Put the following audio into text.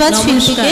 ধন্যবাদ শিল্পীকে।